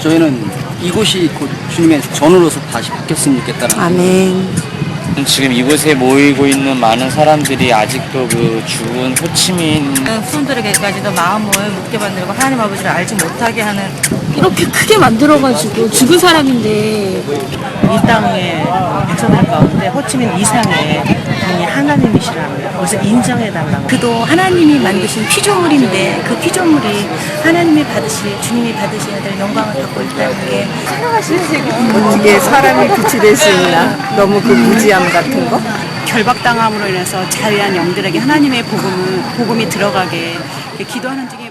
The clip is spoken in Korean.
저희는 이곳이 곧 주님의 전으로서 다시 바뀌었으면 좋겠다는 아멘. 지금 이곳에 모이고 있는 많은 사람들이 아직도 그 죽은 호치민 후손들에게까지도 마음을 묻게 만들고 하나님 아버지를 알지 못하게 하는 이렇게 크게 만들어가지고 죽은 사람인데 이 땅의 백성들 가운데 호치민 이상의 분이 하나님이시라 는 것을 인정해달라고 그도 하나님이 만드신 피조물인데 그 피조물이 하나님이 받으실 주님이 받으셔야 될 영광을 받고 있다는 게 어떻게 사람이 빛이 될 수 있나? 너무 그 무지함 같은 거? 결박당함으로 인해서 자유한 영들에게 하나님의 복음을, 복음이 들어가게 기도하는 중에